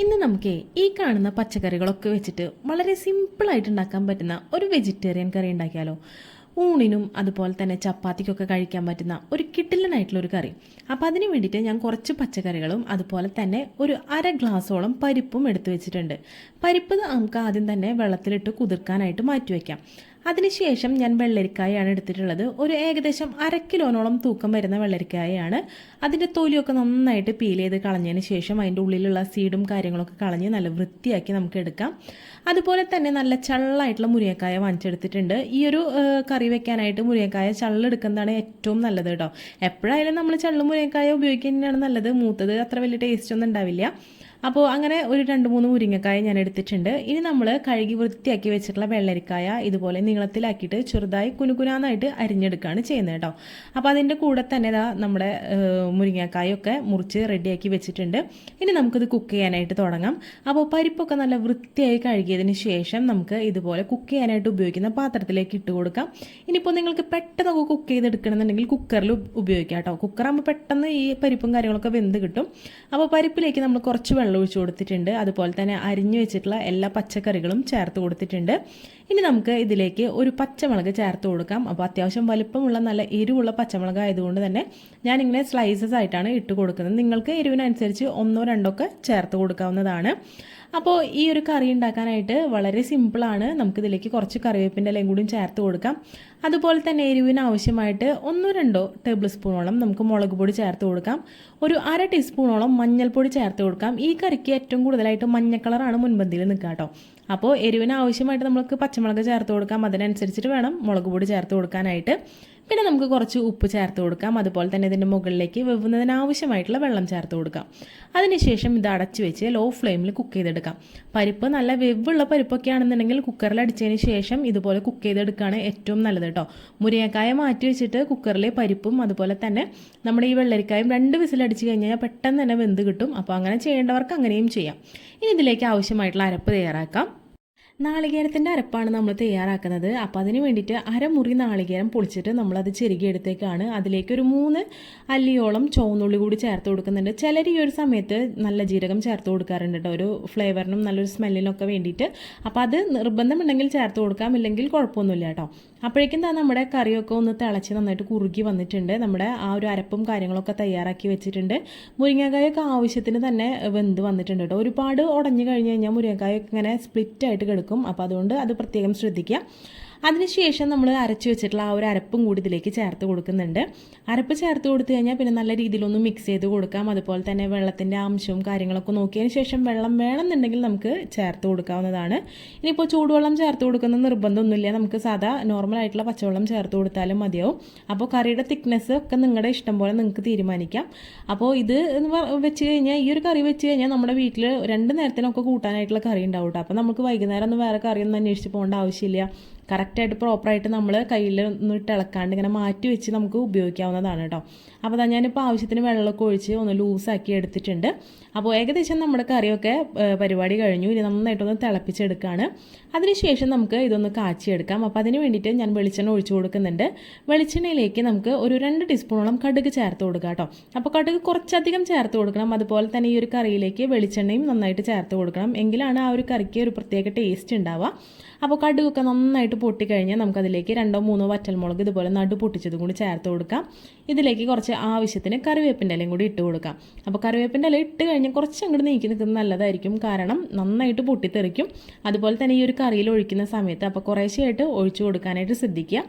ഇന്ന് നമുക്ക് ഈ കാണുന്ന പച്ചക്കറികളൊക്കെ വെച്ചിട്ട് വളരെ സിമ്പിളായിട്ട് ഉണ്ടാക്കാൻ പറ്റുന്ന ഒരു വെജിറ്റേറിയൻ കറി ഉണ്ടാക്കിയാലോ. ഊണിനും അതുപോലെ തന്നെ ചപ്പാത്തിക്കൊക്കെ കഴിക്കാൻ പറ്റുന്ന ഒരു കിട്ടില്ലനായിട്ടുള്ള ഒരു കറി. അപ്പോൾ അതിന് വേണ്ടിയിട്ട് ഞാൻ കുറച്ച് പച്ചക്കറികളും അതുപോലെ തന്നെ ഒരു അര ഗ്ലാസോളം പരിപ്പും എടുത്തു വെച്ചിട്ടുണ്ട്. പരിപ്പ് നമുക്ക് ആദ്യം തന്നെ വെള്ളത്തിലിട്ട് കുതിർക്കാനായിട്ട് മാറ്റി വയ്ക്കാം അതിനുശേഷം ഞാൻ വെള്ളരിക്കായാണ് എടുത്തിട്ടുള്ളത്. ഒരു ഏകദേശം അര കിലോനോളം തൂക്കം വരുന്ന വെള്ളരിക്കായാണ്. അതിന്റെ തൊലിയൊക്കെ നന്നായിട്ട് പീൽ ചെയ്ത് കളഞ്ഞതിന് ശേഷം അതിന്റെ ഉള്ളിലുള്ള സീഡും കാര്യങ്ങളൊക്കെ കളഞ്ഞ് നല്ല വൃത്തിയാക്കി നമുക്ക് എടുക്കാം. അതുപോലെ തന്നെ നല്ല ചള്ളായിട്ടുള്ള മുരിങ്ങക്കായ വാങ്ങിച്ചെടുത്തിട്ടുണ്ട്. ഈ ഒരു കറി വെക്കാനായിട്ട് മുരിങ്ങക്കായ ചള്ളെടുക്കുന്നതാണ് ഏറ്റവും നല്ലത് കേട്ടോ. എപ്പോഴായാലും നമ്മൾ ചള്ളും മുരിങ്ങക്കായ ഉപയോഗിക്കുന്നതാണ് നല്ലത്. മൂത്തത് അത്ര വലിയ ടേസ്റ്റ് ഒന്നും ഉണ്ടാവില്ല. അപ്പോൾ അങ്ങനെ ഒരു രണ്ട് മൂന്ന് മുരിങ്ങക്കായ ഞാൻ എടുത്തിട്ടുണ്ട്. ഇനി നമ്മൾ കഴുകി വൃത്തിയാക്കി വെച്ചിട്ടുള്ള വെള്ളരിക്കായ ഇതുപോലെ നീളത്തിലാക്കിയിട്ട് ചെറുതായി കുനുകുനാന്നായിട്ട് അരിഞ്ഞെടുക്കുകയാണ് ചെയ്യുന്നത് കേട്ടോ. അപ്പോൾ അതിന്റെ കൂടെ തന്നെ ഇതാ നമ്മുടെ മുരിങ്ങക്കായൊക്കെ മുറിച്ച് റെഡിയാക്കി വെച്ചിട്ടുണ്ട്. ഇനി നമുക്കിത് കുക്ക് ചെയ്യാനായിട്ട് തുടങ്ങാം. അപ്പോൾ പരിപ്പൊക്കെ നല്ല വൃത്തിയായി കഴുകിയതിന് ശേഷം നമുക്ക് ഇതുപോലെ കുക്ക് ചെയ്യാനായിട്ട് ഉപയോഗിക്കുന്ന പാത്രത്തിലേക്ക് ഇട്ട് കൊടുക്കാം. ഇനിയിപ്പോൾ നിങ്ങൾക്ക് പെട്ടെന്ന് കുക്ക് ചെയ്തെടുക്കണമെന്നുണ്ടെങ്കിൽ കുക്കറിൽ ഉപയോഗിക്കാം കേട്ടോ. കുക്കറാകുമ്പോൾ പെട്ടെന്ന് ഈ പരിപ്പും കാര്യങ്ങളൊക്കെ വെന്ത് കിട്ടും. അപ്പോൾ പരിപ്പിലേക്ക് നമ്മൾ കുറച്ച് വെള്ളം ഒഴിച്ച് കൊടുത്തിട്ടുണ്ട്. അതുപോലെ തന്നെ അരിഞ്ഞു വെച്ചിട്ടുള്ള എല്ലാ പച്ചക്കറികളും ചേർത്ത് കൊടുത്തിട്ടുണ്ട്. ഇനി നമുക്ക് ഇതിലേക്ക് ഒരു പച്ചമുളക് ചേർത്ത് കൊടുക്കാം. അപ്പോൾ അത്യാവശ്യം വലിപ്പമുള്ള നല്ല എരിവുള്ള പച്ചമുളക് ആയതുകൊണ്ട് തന്നെ ഞാനിങ്ങനെ സ്ലൈസസ് ആയിട്ടാണ് ഇട്ട് കൊടുക്കുന്നത്. നിങ്ങൾക്ക് എരിവിനനുസരിച്ച് ഒന്നോ രണ്ടോ ഒക്കെ ചേർത്ത് കൊടുക്കാവുന്നതാണ്. അപ്പോൾ ഈ ഒരു കറി ഉണ്ടാക്കാനായിട്ട് വളരെ സിമ്പിളാണ് നമുക്കിതിലേക്ക് കുറച്ച് കറിവേപ്പിന്റെ ഇലയും കൂടിയും ചേർത്ത് കൊടുക്കാം. അതുപോലെ തന്നെ എരിവിന് ആവശ്യമായിട്ട് ഒന്നോ രണ്ടോ ടേബിൾ സ്പൂണോളം നമുക്ക് മുളക് പൊടി ചേർത്ത് കൊടുക്കാം. ഒരു അര ടീസ്പൂണോളം മഞ്ഞൾപ്പൊടി ചേർത്ത് കൊടുക്കാം. ഈ കറിക്ക് ഏറ്റവും കൂടുതലായിട്ട് മഞ്ഞ കളറാണ് മുൻപന്തിയിൽ നിൽക്കുക കേട്ടോ. അപ്പോൾ എരിവിന് ആവശ്യമായിട്ട് നമുക്ക് പച്ചമുളക് ചേർത്ത് കൊടുക്കാം. അതിനനുസരിച്ചിട്ട് വേണം മുളക് പൊടി ചേർത്ത് കൊടുക്കാനായിട്ട്. പിന്നെ നമുക്ക് കുറച്ച് ഉപ്പ് ചേർത്ത് കൊടുക്കാം. അതുപോലെ തന്നെ ഇതിന്റെ മുകളിലേക്ക് വെവുന്നതിന് ആവശ്യമായിട്ടുള്ള വെള്ളം ചേർത്ത് കൊടുക്കാം. അതിനുശേഷം ഇത് അടച്ച് വെച്ച് ലോ ഫ്ലെയിമിൽ കുക്ക് ചെയ്തെടുക്കാം. പരിപ്പ് നല്ല വെവുള്ള പരിപ്പൊക്കെ ആണെന്നുണ്ടെങ്കിൽ കുക്കറിൽ അടിച്ചതിന് ശേഷം ഇതുപോലെ കുക്ക് ചെയ്തെടുക്കുകയാണ് ഏറ്റവും നല്ലത് കേട്ടോ മുരിങ്ങക്കായ മാറ്റി വെച്ചിട്ട് കുക്കറിലെ പരിപ്പും അതുപോലെ തന്നെ നമ്മുടെ ഈ വെള്ളരിക്കായും രണ്ട് വിസിലടിച്ച് കഴിഞ്ഞാൽ പെട്ടെന്ന് തന്നെ വെന്ത് കിട്ടും. അപ്പോൾ അങ്ങനെ ചെയ്യേണ്ടവർക്ക് അങ്ങനെയും ചെയ്യാം. ഇനി ഇതിലേക്ക് ആവശ്യമായിട്ടുള്ള അരപ്പ് തയ്യാറാക്കാം. നാളികേരത്തിന്റെ അരപ്പാണ് നമ്മൾ തയ്യാറാക്കുന്നത്. അപ്പോൾ അതിന് വേണ്ടിയിട്ട് അരമുറി നാളികേരം പൊളിച്ചിട്ട് നമ്മളത് ചെരുകിയെടുത്തേക്കാണ് അതിലേക്ക് ഒരു മൂന്ന് അല്ലിയോളം ചുവന്നുള്ളി കൂടി ചേർത്ത് കൊടുക്കുന്നുണ്ട്. ചിലർ ഈ ഒരു സമയത്ത് നല്ല ജീരകം ചേർത്ത് കൊടുക്കാറുണ്ട് കേട്ടോ ഒരു ഫ്ലേവറിനും നല്ലൊരു സ്മെല്ലിനൊക്കെ വേണ്ടിയിട്ട്. അപ്പോൾ അത് നിർബന്ധമുണ്ടെങ്കിൽ ചേർത്ത് കൊടുക്കാം. ഇല്ലെങ്കിൽ കുഴപ്പമൊന്നുമില്ല കേട്ടോ അപ്പോഴേക്കും തന്നെ നമ്മുടെ കറിയൊക്കെ ഒന്ന് തിളച്ച് നന്നായിട്ട് കുറുകി വന്നിട്ടുണ്ട്. നമ്മുടെ ആ ഒരു അരപ്പും കാര്യങ്ങളൊക്കെ തയ്യാറാക്കി വെച്ചിട്ടുണ്ട്. മുരിങ്ങക്കായൊക്കെ ആവശ്യത്തിന് തന്നെ വെന്ത് വന്നിട്ടുണ്ട് കേട്ടോ. ഒരുപാട് ഉടഞ്ഞു കഴിഞ്ഞ് കഴിഞ്ഞാൽ മുരിങ്ങക്കായൊക്കെ ഇങ്ങനെ സ്പ്ലിറ്റ് ആയിട്ട് കിടക്കും. അപ്പോൾ അതുകൊണ്ട് അത് പ്രത്യേകം ശ്രദ്ധിക്കുക. അതിനുശേഷം നമ്മൾ അരച്ച് വെച്ചിട്ടുള്ള ആ ഒരു അരപ്പും കൂടി ഇതിലേക്ക് ചേർത്ത് കൊടുക്കുന്നുണ്ട്. അരപ്പ് ചേർത്ത് കൊടുത്തു കഴിഞ്ഞാൽ പിന്നെ നല്ല രീതിയിലൊന്ന് മിക്സ് ചെയ്ത് കൊടുക്കാം. അതുപോലെ തന്നെ വെള്ളത്തിന്റെ അംശവും കാര്യങ്ങളൊക്കെ നോക്കിയതിന് ശേഷം വെള്ളം വേണമെന്നുണ്ടെങ്കിൽ നമുക്ക് ചേർത്ത് കൊടുക്കാവുന്നതാണ്. ഇനിയിപ്പോൾ ചൂടുവെള്ളം ചേർത്ത് കൊടുക്കുന്ന നിർബന്ധമൊന്നുമില്ല. നമുക്ക് സാധാ നോർമൽ ആയിട്ടുള്ള പച്ചവെള്ളം ചേർത്ത് കൊടുത്താലും മതിയാവും. അപ്പോൾ കറിയുടെ തിക്നെസ് ഒക്കെ നിങ്ങളുടെ ഇഷ്ടം പോലെ നിങ്ങൾക്ക് തീരുമാനിക്കാം. അപ്പോൾ ഇത് വെച്ച് കഴിഞ്ഞാൽ ഈ ഒരു കറി വെച്ച് കഴിഞ്ഞാൽ നമ്മുടെ വീട്ടിൽ രണ്ട് നേരത്തിനൊക്കെ കൂട്ടാനായിട്ടുള്ള കറി ഉണ്ടാവും കേട്ടോ. അപ്പോൾ നമുക്ക് വൈകുന്നേരം ഒന്ന് വേറെ കറിയൊന്നും അന്വേഷിച്ച് പോകേണ്ട ആവശ്യമില്ല. കറക്റ്റായിട്ട് പ്രോപ്പറായിട്ട് നമ്മൾ കയ്യിൽ ഒന്ന് ഇളക്കാണ്ട് ഇങ്ങനെ മാറ്റി വെച്ച് നമുക്ക് ഉപയോഗിക്കാവുന്നതാണ് കേട്ടോ അപ്പോൾ അതാ ഞാനിപ്പോൾ ആവശ്യത്തിന് വെള്ളമൊക്കെ ഒഴിച്ച് ഒന്ന് ലൂസാക്കി എടുത്തിട്ടുണ്ട്. അപ്പോൾ ഏകദേശം നമ്മുടെ കറിയൊക്കെ പരിപാടി കഴിഞ്ഞു. ഇനി നന്നായിട്ടൊന്ന് തിളപ്പിച്ചെടുക്കുകയാണ് അതിനുശേഷം നമുക്ക് ഇതൊന്ന് കാച്ചിയെടുക്കാം. അപ്പോൾ അതിന് വേണ്ടിയിട്ട് ഞാൻ വെളിച്ചെണ്ണ ഒഴിച്ചു കൊടുക്കുന്നുണ്ട്. വെളിച്ചെണ്ണയിലേക്ക് നമുക്ക് ഒരു രണ്ട് ടീസ്പൂണോളം കടുക് ചേർത്ത് കൊടുക്കുക കേട്ടോ അപ്പോൾ കടുക് കുറച്ചധികം ചേർത്ത് കൊടുക്കണം. അതുപോലെ തന്നെ ഈ ഒരു കറിയിലേക്ക് വെളിച്ചെണ്ണയും നന്നായിട്ട് ചേർത്ത് കൊടുക്കണം. എങ്കിലാണ് ആ ഒരു കറിക്ക് ഒരു പ്രത്യേക ടേസ്റ്റ് ഉണ്ടാവുക. അപ്പോൾ കടുകൊക്കെ നന്നായിട്ട് പൊട്ടിക്കഴിഞ്ഞാൽ നമുക്കതിലേക്ക് രണ്ടോ മൂന്നോ വറ്റൽമുളക് ഇതുപോലെ നടു പൊട്ടിച്ചതും കൂടി ചേർത്ത് കൊടുക്കാം. ഇതിലേക്ക് കുറച്ച് ആവശ്യത്തിന് കറിവേപ്പിന്റെ ഇലയും കൂടി ഇട്ട് കൊടുക്കാം. അപ്പോൾ കറിവേപ്പിന്റെ ഇല ഇട്ട് കഴിഞ്ഞാൽ കുറച്ച് അങ്ങോട്ട് നീക്കി നിൽക്കുന്നത് നല്ലതായിരിക്കും. കാരണം നന്നായിട്ട് പൊട്ടിത്തെറിക്കും. അതുപോലെ തന്നെ ഈ ഒരു കറിയിൽ ഒഴിക്കുന്ന സമയത്ത് അപ്പോൾ കുറേശ്ശെയായിട്ട് ഒഴിച്ചു കൊടുക്കാനായിട്ട് ശ്രദ്ധിക്കുക.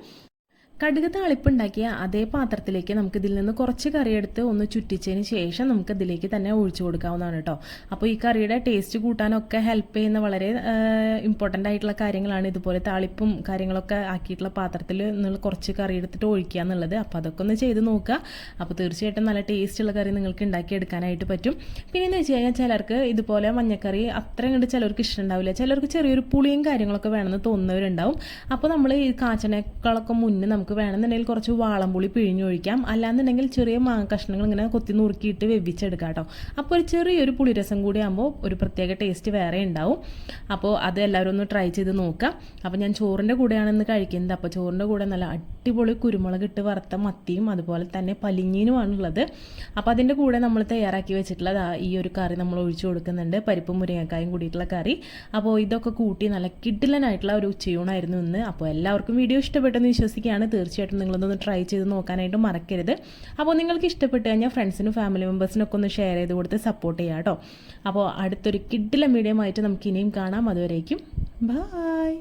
കടുക് താളിപ്പുണ്ടാക്കിയ അതേ പാത്രത്തിലേക്ക് നമുക്ക് ഇതിൽ നിന്ന് കുറച്ച് കറി എടുത്ത് ഒന്ന് ചുറ്റിച്ചതിന് ശേഷം നമുക്ക് ഇതിലേക്ക് തന്നെ ഒഴിച്ചു കൊടുക്കാവുന്നതാണ് കേട്ടോ. അപ്പോൾ ഈ കറിയുടെ ടേസ്റ്റ് കൂട്ടാനൊക്കെ ഹെൽപ്പ് ചെയ്യുന്ന വളരെ ഇമ്പോർട്ടന്റ് ആയിട്ടുള്ള കാര്യങ്ങളാണ് ഇതുപോലെ താളിപ്പും കാര്യങ്ങളൊക്കെ ആക്കിയിട്ടുള്ള പാത്രത്തിൽ നിങ്ങൾ കുറച്ച് കറി എടുത്തിട്ട് ഒഴിക്കുക എന്നുള്ളത്. അപ്പോൾ അതൊക്കെ ഒന്ന് ചെയ്ത് നോക്കുക. അപ്പോൾ തീർച്ചയായിട്ടും നല്ല ടേസ്റ്റുള്ള കറി നിങ്ങൾക്ക് ഉണ്ടാക്കിയെടുക്കാനായിട്ട് പറ്റും. പിന്നെ എന്ന് വെച്ച് കഴിഞ്ഞാൽ ചിലർക്ക് ഇതുപോലെ മഞ്ഞക്കറി അത്ര കണ്ട് ചിലർക്ക് ഇഷ്ടമുണ്ടാവില്ല. ചിലർക്ക് ചെറിയൊരു പുളിയും കാര്യങ്ങളൊക്കെ വേണമെന്ന് തോന്നുന്നവരുണ്ടാവും. അപ്പോൾ നമ്മൾ ഈ കാച്ചനേക്കാളൊക്കെ മുന്നേ നമുക്ക് നമുക്ക് വേണമെന്നുണ്ടെങ്കിൽ കുറച്ച് വാളംപുളി പിഴിഞ്ഞൊഴിക്കാം. അല്ലാന്നുണ്ടെങ്കിൽ ചെറിയ മാങ്ങ കഷ്ണങ്ങൾ ഇങ്ങനെ കൊത്തി നുറുക്കിയിട്ട് വെവിച്ചെടുക്കാം കേട്ടോ. അപ്പോൾ ഒരു ചെറിയൊരു പുളിരസം കൂടി ആകുമ്പോൾ ഒരു പ്രത്യേക ടേസ്റ്റ് വേറെ ഉണ്ടാവും. അപ്പോൾ അത് എല്ലാവരും ഒന്ന് ട്രൈ ചെയ്ത് നോക്കാം അപ്പോൾ ഞാൻ ചോറിന്റെ കൂടെയാണ് ഇന്ന് കഴിക്കുന്നത്. അപ്പോൾ ചോറിന്റെ കൂടെ നല്ല അടിപൊളി കുരുമുളക് ഇട്ട് വറുത്ത മത്തിയും അതുപോലെ തന്നെ പലിഞ്ഞീനുമാണുള്ളത് അപ്പോൾ അതിന്റെ കൂടെ നമ്മൾ തയ്യാറാക്കി വെച്ചിട്ടുള്ളത് ഈ ഒരു കറി നമ്മൾ ഒഴിച്ചു കൊടുക്കുന്നുണ്ട്. പരിപ്പും മുരിങ്ങക്കായും കൂടിയിട്ടുള്ള കറി. അപ്പോൾ ഇതൊക്കെ കൂട്ടി നല്ല കിഡിലനായിട്ടുള്ള ഒരു ഉച്ചയൂണായിരുന്നു ഇന്ന്. അപ്പോൾ എല്ലാവർക്കും വീഡിയോ ഇഷ്ടപ്പെട്ടെന്ന് വിശ്വസിക്കുകയാണ്. തീർച്ചയായിട്ടും നിങ്ങളൊന്ന് ട്രൈ ചെയ്ത് നോക്കാനായിട്ട് മറക്കരുത്. അപ്പോൾ നിങ്ങൾക്ക് ഇഷ്ടപ്പെട്ട് കഴിഞ്ഞാൽ ഫ്രണ്ട്സിനും ഫാമിലി മെമ്പേഴ്സിനൊക്കെ ഒന്ന് ഷെയർ ചെയ്ത് കൊടുത്ത് സപ്പോർട്ട് ചെയ്യാം കേട്ടോ അപ്പോൾ അടുത്തൊരു കിഡിലെ മീഡിയം ആയിട്ട് നമുക്ക് ഇനിയും കാണാം. അതുവരേക്കും ബായ്